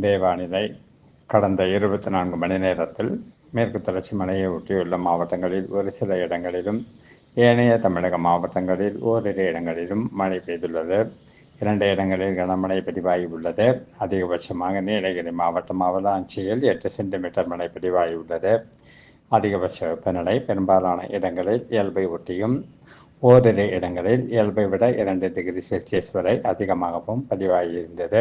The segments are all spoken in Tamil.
தேவானிலை கடந்த இருபத்தி நான்கு மணி நேரத்தில் மேற்கு தொடர்ச்சி மலையை ஒட்டியுள்ள மாவட்டங்களில் ஒரு சில இடங்களிலும் ஏனைய தமிழக மாவட்டங்களில் ஓரிரு இடங்களிலும் மழை பெய்துள்ளது. இரண்டு இடங்களில் கனமழை பதிவாகியுள்ளது. அதிகபட்சமாக நீலகிரி மாவட்டம் அவலாஞ்சியில் எட்டு சென்டிமீட்டர் மழை பதிவாகியுள்ளது. அதிகபட்ச வெப்பநிலை பெரும்பாலான இடங்களில் இயல்பை ஒட்டியும் ஓரிரு இடங்களில் இயல்பை விட இரண்டு டிகிரி செல்சியஸ் வரை அதிகமாகவும் பதிவாகியிருந்தது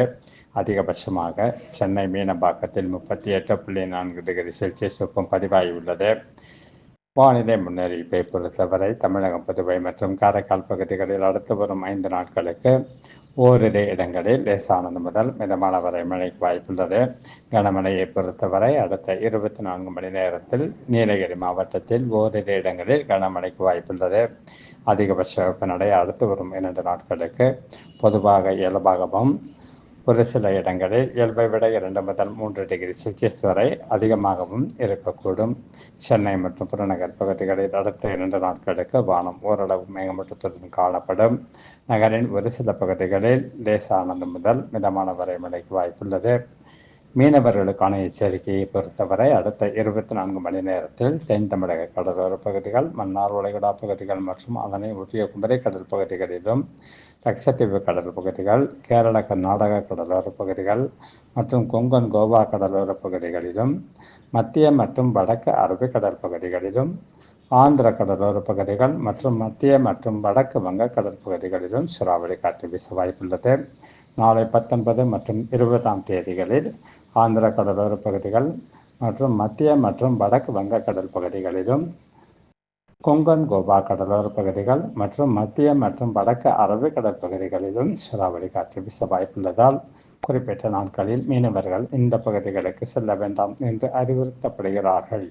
அதிகபட்சமாக சென்னை மீனம்பாக்கத்தில் முப்பத்தி எட்டு புள்ளி நான்கு டிகிரி செல்சியஸ் வெப்பம் பதிவாகியுள்ளது. வானிலை முன்னறிவிப்பை பொறுத்தவரை தமிழகம் புதுவை மற்றும் காரைக்கால் பகுதிகளில் அடுத்து வரும் ஐந்து நாட்களுக்கு ஓரிரு இடங்களில் லேசானது முதல் மிதமான வரை மழைக்கு வாய்ப்புள்ளது. கனமழையை பொறுத்தவரை அடுத்த இருபத்தி நான்கு மணி நேரத்தில் நீலகிரி மாவட்டத்தில் ஓரிரு இடங்களில் கனமழைக்கு வாய்ப்புள்ளது. அதிகபட்ச வெப்பநிலை அடுத்து வரும் இரண்டு நாட்களுக்கு பொதுவாக இயல்பாகவும் ஒரு சில இடங்களில் இயல்பை விட இரண்டு முதல் மூன்று டிகிரி செல்சியஸ் வரை அதிகமாகவும் இருக்கக்கூடும். சென்னை மற்றும் புறநகர் பகுதிகளில் அடுத்த இரண்டு நாட்களுக்கு வானம் ஓரளவு மேகமூட்டத்துடன் காணப்படும். நகரின் ஒரு சில பகுதிகளில் லேசானது முதல் மிதமான வரை மழைக்கு வாய்ப்புள்ளது. மீனவர்களுக்கான எச்சரிக்கையை பொறுத்தவரை அடுத்த இருபத்தி நான்கு மணி நேரத்தில் தென் தமிழக கடலோர பகுதிகள் மன்னார் உலகடா பகுதிகள் மற்றும் அதனை ஒட்டிய குமரி கடல் பகுதிகளிலும் லட்சத்தீவு கடல் பகுதிகள் கேரள கர்நாடக கடலோர பகுதிகள் மற்றும் கொங்கன் கோவா கடலோர பகுதிகளிலும் மத்திய மற்றும் வடக்கு அரபிக்கடல் பகுதிகளிலும் ஆந்திர கடலோர பகுதிகள் மற்றும் மத்திய மற்றும் வடக்கு வங்க பகுதிகளிலும் சூறாவளி காற்று வீச வாய்ப்புள்ளது. நாளை பத்தொன்பது மற்றும் இருபதாம் தேதிகளில் ஆந்திர கடலோர பகுதிகள் மற்றும் மத்திய மற்றும் வடக்கு வங்கக்கடல் பகுதிகளிலும் கொங்கன் கோவா கடலோர பகுதிகள் மற்றும் மத்திய மற்றும் வடக்கு அரபிக்கடல் பகுதிகளிலும் சூறாவளி காற்று வீச வாய்ப்புள்ளதால் குறிப்பிட்ட நாட்களில் மீனவர்கள் இந்த பகுதிகளுக்கு செல்ல வேண்டாம் என்று அறிவுறுத்தப்படுகிறார்கள்.